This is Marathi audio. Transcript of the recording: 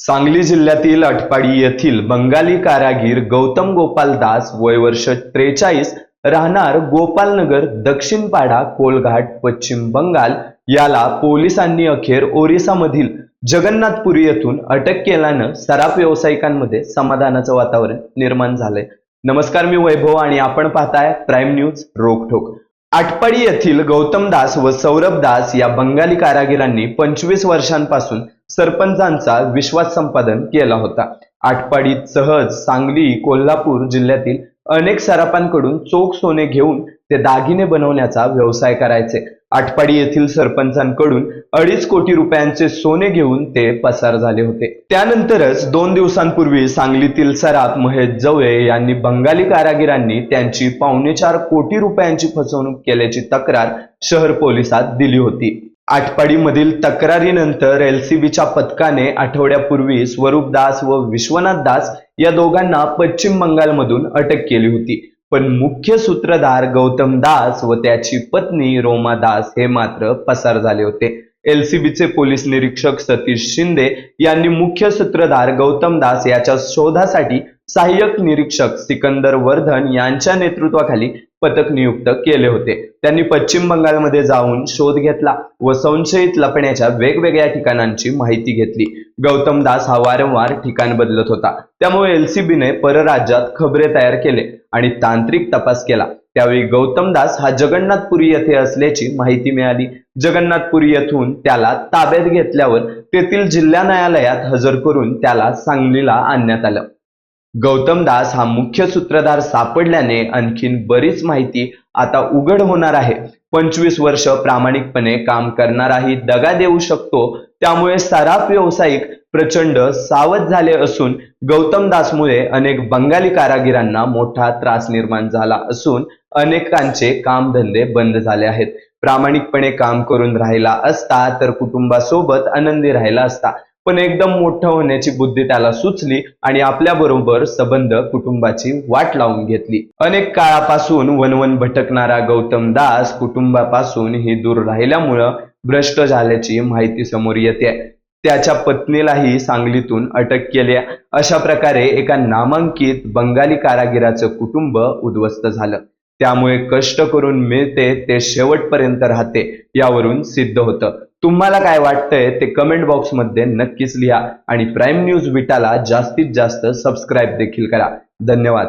सांगली जिल्ह्यातील अटपाडी येथील बंगाली कारागीर गौतम गोपाल दास वय वर्ष त्रेचाळीस राहणार गोपालनगर दक्षिण पाडा कोलघाट पश्चिम बंगाल याला पोलिसांनी अखेर ओरिसामधील जगन्नाथपुरी येथून अटक केल्यानं सराफ व्यावसायिकांमध्ये समाधानाचं वातावरण निर्माण झालंय. नमस्कार मी वैभव आणि आपण पाहताय प्राईम न्यूज रोकठोक आटपाडी येथील गौतम दास व सौरभ दास या बंगाली कारागिरांनी पंचवीस वर्षांपासून सरपंचांचा विश्वास संपादन केला होता. आटपाडीत सहज सांगली कोल्हापूर जिल्ह्यातील अनेक सरापांकडून चोख सोने घेऊन ते दागिने बनवण्याचा व्यवसाय करायचे. आटपाडी येथील सरपंचांकडून अडीच कोटी रुपयांचे सोने घेऊन ते पसार झाले होते. त्यानंतरच दोन दिवसांपूर्वी सांगलीतील सराफ महेश जवळे यांनी बंगाली कारागिरांनी त्यांची पावणेचार कोटी रुपयांची फसवणूक केल्याची तक्रार शहर पोलिसात दिली होती. आटपाडीमधील तक्रारीनंतर एलसीबीच्या पथकाने आठवड्यापूर्वी स्वरूप दास व विश्वनाथ दास या दोघांना पश्चिम बंगालमधून अटक केली होती. पण मुख्य सूत्रधार गौतम दास व त्याची पत्नी रोमा दास हे मात्र पसार झाले होते. एलसीबीचे पोलीस निरीक्षक सतीश शिंदे यांनी मुख्य सूत्रधार गौतम दास याच्या शोधासाठी सहाय्यक निरीक्षक सिकंदर वर्धन यांच्या नेतृत्वाखाली पथक नियुक्त केले होते. त्यांनी पश्चिम बंगालमध्ये जाऊन शोध घेतला व संशयित लपण्याच्या वेगवेगळ्या ठिकाणांची माहिती घेतली. गौतम दास हा वारंवार ठिकाण बदलत होता. त्यामुळे एलसीबीने परराज्यात खबरे तयार केले आणि तांत्रिक तपास केला. त्यावेळी गौतम दास हा जगन्नाथपुरी येथे असल्याची माहिती मिळाली. जगन्नाथपुरी येथून त्याला ताब्यात घेतल्यावर तेथील जिल्हा न्यायालयात हजर करून त्याला सांगलीला आणण्यात आलं. गौतम दास हा मुख्य सूत्रधार सापडल्याने आणखीन बरीच माहिती आता उघड होणार आहे. पंचवीस वर्ष प्रामाणिकपणे काम करणाराही दगा देऊ शकतो. त्यामुळे सराफ व्यावसायिक प्रचंड सावध झाले असून गौतम दासमुळे अनेक बंगाली कारागिरांना मोठा त्रास निर्माण झाला असून अनेकांचे कामधंदे बंद झाले आहेत. प्रामाणिकपणे काम करून राहिला असता तर कुटुंबासोबत आनंदी राहिला असता. पण एकदम मोठं होण्याची बुद्धी त्याला सुचली आणि आपल्या बरोबर संबंध कुटुंबाची वाट लावून घेतली. अनेक काळापासून वनवन भटकणारा गौतम दास कुटुंबापासून ही दूर राहिल्यामुळं भ्रष्ट झाल्याची माहिती समोर येते. त्याच्या पत्नीलाही सांगलीतून अटक केली. अशा प्रकारे एका नामांकित बंगाली कारागिराचं कुटुंब उद्ध्वस्त झालं. त्यामुळे कष्ट करून मिळते ते शेवटपर्यंत राहते यावरून सिद्ध होतं. तुम्हाला काय वाटतंय ते कमेंट बॉक्समध्ये नक्कीच लिहा आणि प्राईम न्यूज विटाला जास्तीत जास्त सबस्क्राईब देखील करा. धन्यवाद.